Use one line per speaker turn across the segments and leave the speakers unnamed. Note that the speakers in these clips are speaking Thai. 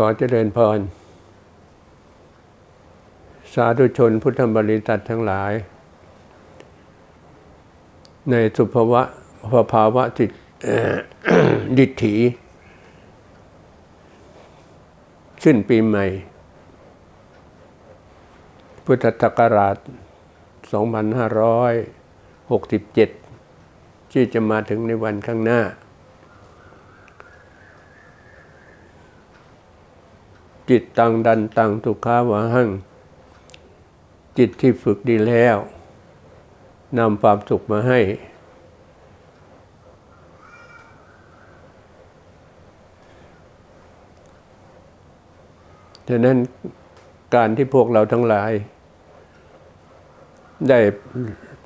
ขอเจริญพร สาธุชนพุทธบริษัททั้งหลาย ในสุภวะภาวะจิตดิฏฐิขึ้นปีใหม่ พุทธศักราช 2567 ที่จะมาถึงในวันข้างหน้า จิตตังดันตังทุกขาวาหัง จิตที่ฝึกดีแล้วนำความสุขมาให้ฉะนั้นการที่พวกเราทั้งหลาย ได้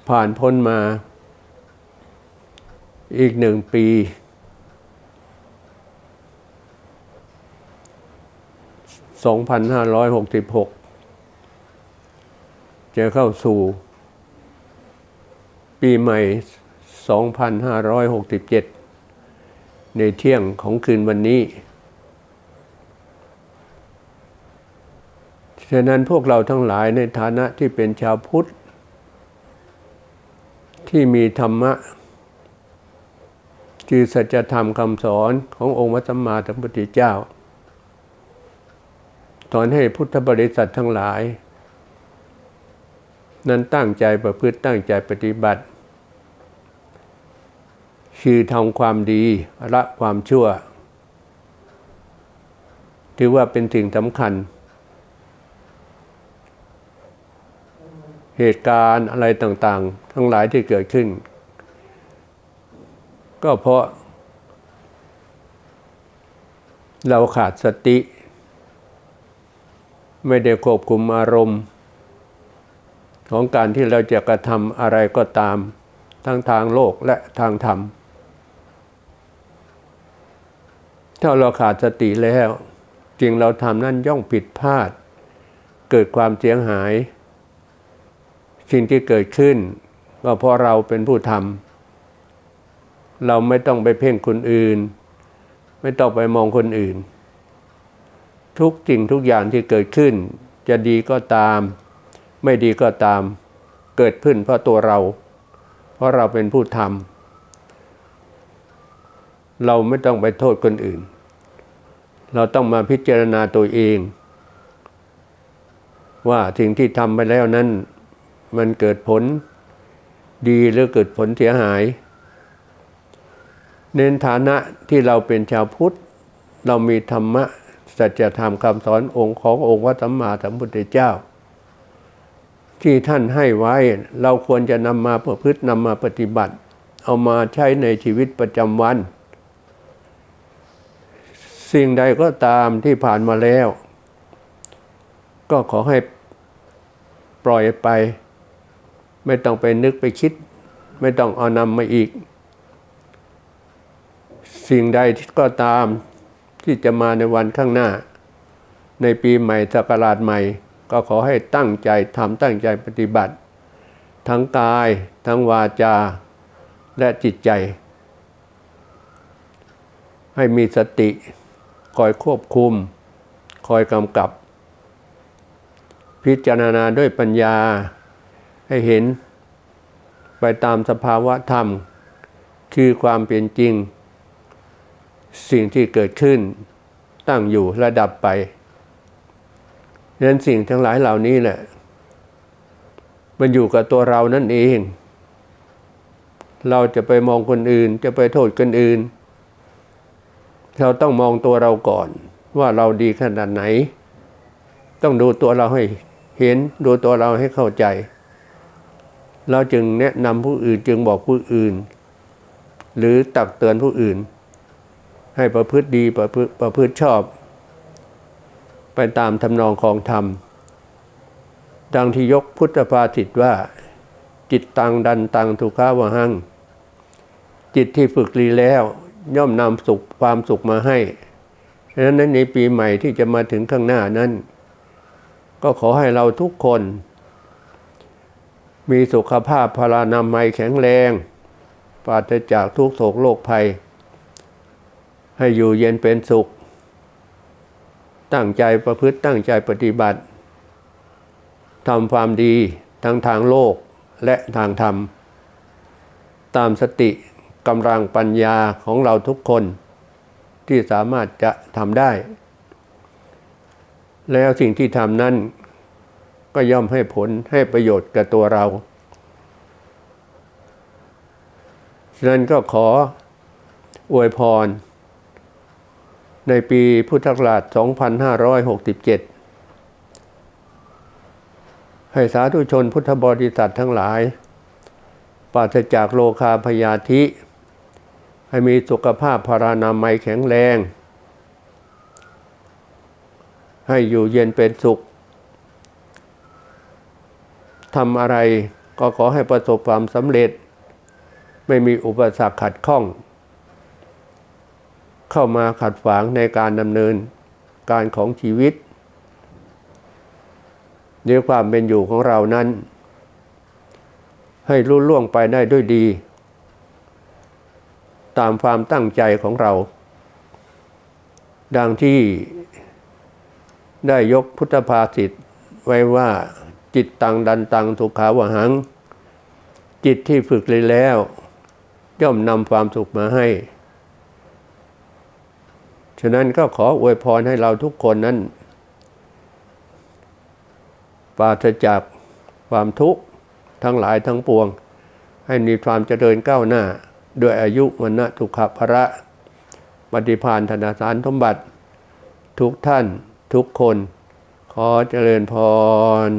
ผ่านพ้นมาอีกหนึ่งปี 2566 จะเข้าสู่ ปีใหม่ 2567 ในเที่ยงของคืนวันนี้ ฉะนั้นพวกเราทั้งหลายในฐานะที่เป็นชาวพุทธ ที่มีธรรมะคือสัจธรรมคำสอนขององค์วัสัมมาสัมพุทธเจ้า สอนให้พุทธบริษัททั้งหลาย นั้นตั้งใจประพฤติตั้งใจปฏิบัติ คือทำความดีละความชั่ว ถือว่าเป็นสิ่งสำคัญ เหตุการณ์อะไรต่างๆ ทั้งหลายที่เกิดขึ้น ก็เพราะเราขาดสติ ไม่ได้ควบคุมอารมณ์ ของการที่เราจะกระทำอะไรก็ตาม ทั้งทางโลกและทางธรรม ถ้าเราขาดสติแล้วจริงเราทำนั่นย่อมผิดพลาด เกิดความเสียหาย สิ่งที่เกิดขึ้น ก็เพราะเราเป็นผู้ทำเราไม่ต้องไปเพ่งคนอื่น ไม่ต้องไปมองคนอื่น ทุกสิ่งทุกอย่างที่เกิดขึ้น จะดีก็ตาม ไม่ดีก็ตามเกิดขึ้นเพราะตัวเรา เพราะเราเป็นผู้ทำเราไม่ต้องไปโทษคนอื่น เราต้องมาพิจารณาตัวเอง ว่าสิ่งที่ทำไปแล้วนั้น มันเกิดผลดีหรือเกิดผลเสียหายในฐานะที่เราเป็นชาวพุทธ เรามีธรรมะ สัจธรรมคำสอนองค์ขององค์วัสัมมาสัมพุทธเจ้า ที่ท่านให้ไว้เราควรจะนำมาประพฤตินำมาปฏิบัติ เอามาใช้ในชีวิตประจำวัน สิ่งใดก็ตามที่ผ่านมาแล้ว ก็ขอให้ปล่อยไป ไม่ต้องไปนึกไปคิด ไม่ต้องเอานำมาอีก สิ่งใดก็ตาม ที่จะมาในวันข้างหน้า ในปีใหม่ศักราชใหม่ ก็ขอให้ตั้งใจทำตั้งใจปฏิบัติ ทั้งกาย ทั้งวาจา และจิตใจ ให้มีสติ คอยควบคุม คอยกำกับ พิจารณาด้วยปัญญาให้เห็น ไปตามสภาวะธรรม คือความเป็นจริง สิ่งที่เกิดขึ้นตั้งอยู่ระดับไปดังนั้นสิ่งทั้งหลายเหล่านี้แหละมันอยู่กับตัวเรานั่นเอง เราจะไปมองคนอื่นจะไปโทษคนอื่น เราต้องมองตัวเราก่อน ว่าเราดีขนาดไหน ต้องดูตัวเราให้เห็นดูตัวเราให้เข้าใจ เราจึงแนะนำผู้อื่นจึงบอกผู้อื่น หรือตักเตือนผู้อื่น ให้ประพฤติดีประพฤติประพฤติชอบ ไปตามทำนองของธรรม ดังที่ยกพุทธภาษิตว่า จิตตังดันตังทุกขาวหัง จิตที่ฝึกดีแล้วย่อมนำสุขความสุขมาให้ฉะนั้นในปีใหม่ที่จะมาถึงข้างหน้านั้น ก็ขอให้เราทุกคน มีสุขภาพพลานามัยแข็งแรง ปราศจากทุกโศกโรคภัย ให้อยู่เย็นเป็นสุข ตั้งใจประพฤติตั้งใจปฏิบัติทำความดีทั้งทางโลกและทางธรรม ตามสติกำลังปัญญาของเราทุกคนที่สามารถจะทำได้ แล้วสิ่งที่ทำนั้นก็ย่อมให้ผลให้ประโยชน์กับตัวเรา ฉะนั้นก็ขออวยพร ในปีพุทธศักราช 2567 ให้สาธุชนพุทธบริษัททั้งหลาย ปราศจากโลคาพยาธิ ให้มีสุขภาพพารานามัยแข็งแรง ให้อยู่เย็นเป็นสุขทำอะไรก็ขอให้ประสบความสำเร็จ ไม่มีอุปสรรคขัดข้อง เข้ามาขัดขวางในการดำเนินการของชีวิตด้วยความเป็นอยู่ของเรานั้น ให้รุ่ล่วงไปได้ด้วยดี ตามความตั้งใจของเรา ดังที่ได้ยกพุทธภาษิตไว้ว่าจิตตังดันตังทุกขาวหัง จิตที่ฝึกเลยแล้ว ย่อมนำความสุขมาให้ ฉะนั้นก็ขออวยพรให้เราทุกคนนั้น ปราศจากความทุกข์ทั้งหลายทั้งปวง ให้มีความเจริญก้าวหน้า ด้วยอายุวันนะทุกขภระปฏิพานธนาสารสมบัติ ทุกท่านทุกคน ขอเจริญพร